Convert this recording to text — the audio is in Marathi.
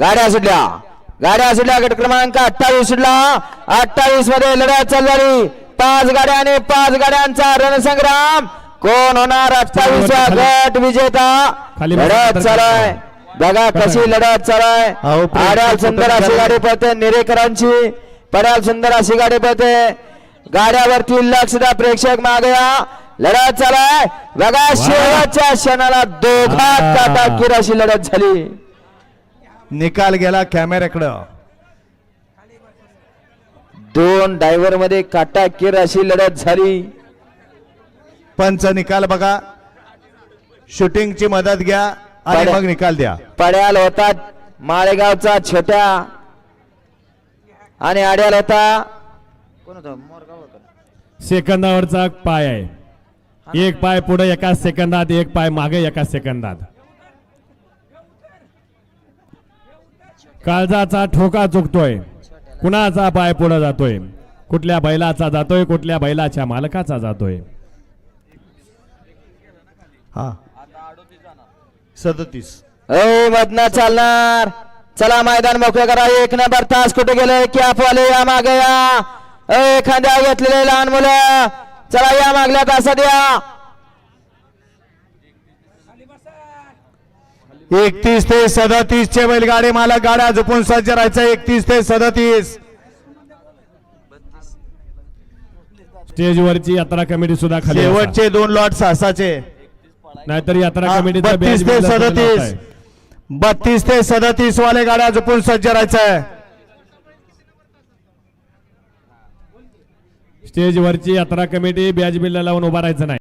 गाड्या सुटल्या. गाड्या सुटल्या गट क्रमांक अठ्ठावीस सुटला. अठ्ठावीसमध्ये लढत चालू झाली. पाच गाड्या आणि पाच गाड्यांचा रणसंग्राम कोण होणार अठ्ठावीसवा गट विजेता? लढत तर चालू आहे. बघा कशी लढत चालू आहे. अहो, प्रेक्षक आड्याल सुंदर अशी? गाडी पळते निरेकरांची. पड्याल सुंदर अशी गाडी पळते. गाड्यावरती लक्ष द्या प्रेक्षक मागे या. लढत चालू आहे बघा शेवटच्या क्षणाला दोघात अशी लढत झाली. निकाल गेला कॅमेऱ्याकडं. दोन डायव्हरमध्ये काटाकीर अशी लढत झाली. पंच निकाल बघा. शूटिंगची मदत घ्या आणि. मग निकाल द्या. पड्याल होता माळेगावचा छोट्या. आणि आड्याल होता कोण होता? मोरगाव होता. सेकंदावरचा पाय आहे. एक पाय पुढे एका सेकंदात एक पाय मागे एका सेकंदात. काळजाचा ठोका चुकतोय. कुणाचा पाय पुढे जातोय? कुठल्या बैलाचा जातोय कुठल्या बैलाच्या मालकाचा जातोय? हा. सदतीस. ओ मधनं चालणार. चला मैदान मोकळे करा. एक नंबर तास कुठे गेले कॅप वाले या मागे या. एखाद्या घेतलेले लहान मुलं. चला या मागल्या तासात या. एकतीस ते सदतीस चे बैलगाडी मला गाड्या झोपून सज्ज राहायचं एकतीस ते सदतीस. स्टेजवरची यात्रा कमिटी सुद्धा खाली. शेवटचे दोन लॉट सहासाचे नाहीतर यात्रा कमिटीचा बत्तीस ते सदतीस. बत्तीस ते सदतीस वाले गाड्या झोपून सज्ज राहायचं स्टेजवरची यात्रा कमिटी ब्याज बिल्ला लावून उभा राहायचं नाही.